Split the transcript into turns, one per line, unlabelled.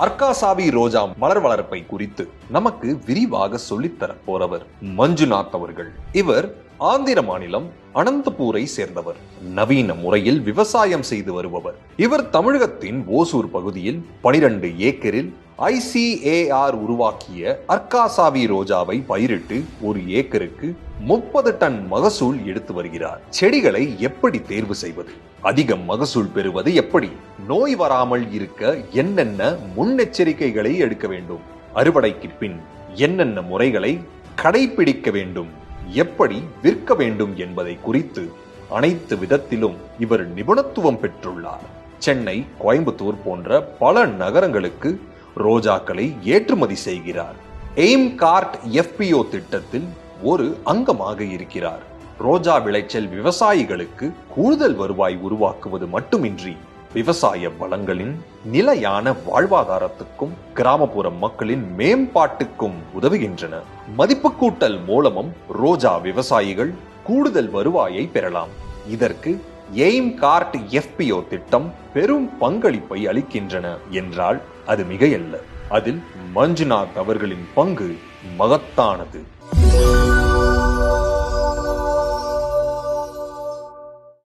அர்காசாவி ரோஜா மலர் வளர்ப்பை குறித்து நமக்கு விரிவாக சொல்லித்தர போறவர் மஞ்சுநாத் அவர்கள். இவர் ஆந்திர மாநிலம் அனந்தபூரை சேர்ந்தவர். நவீன முறையில் விவசாயம் செய்து வருபவர். இவர் தமிழகத்தின் ஓசூர் பகுதியில் பனிரெண்டு ஏக்கரில் ஐசிஏஆர் உருவாக்கிய அர்காசாவி ரோஜாவை பயிரிட்டு ஒரு ஏக்கருக்கு முப்பது டன் மகசூல் எடுத்து வருகிறார். செடிகளை எப்படி தேர்வு செய்வது? அதிக மகசூல் பெறுவது எப்படி? நோய் வராமல் இருக்க என்னென்ன முன்னெச்சரிக்கைகளை எடுக்க வேண்டும்? அறுவடைக்கு பின் என்னென்ன முறைகளை கடைபிடிக்க வேண்டும்? எப்படி விற்க வேண்டும் என்பதை குறித்து அனைத்து விதத்திலும் இவர் நிபுணத்துவம் பெற்றுள்ளார். சென்னை கோயம்புத்தூர் போன்ற பல நகரங்களுக்கு ரோஜாக்களை ஏற்றுமதி செய்கிறார். எய்ம் கார்ட் எஃபிஓ திட்டத்தில் ஒரு அங்கமாக இருக்கிறார். ரோஜா விளைச்சல் விவசாயிகளுக்கு கூடுதல் வருவாய் உருவாக்குவது மட்டுமின்றி விவசாய வளங்களின் நிலையான வாழ்வாதாரத்துக்கும் கிராமப்புற மக்களின் மேம்பாட்டுக்கும் உதவுகின்றன. மதிப்பு கூட்டல் மூலமும் ரோஜா விவசாயிகள் கூடுதல் வருவாயை பெறலாம். இதற்கு எய்ம் கார்ட் எஃபிஓ திட்டம் பெரும் பங்களிப்பை அளிக்கின்றன என்றால் அது மிகையல்ல. அதில் மஞ்சுநாத் அவர்களின் பங்கு மகத்தானது.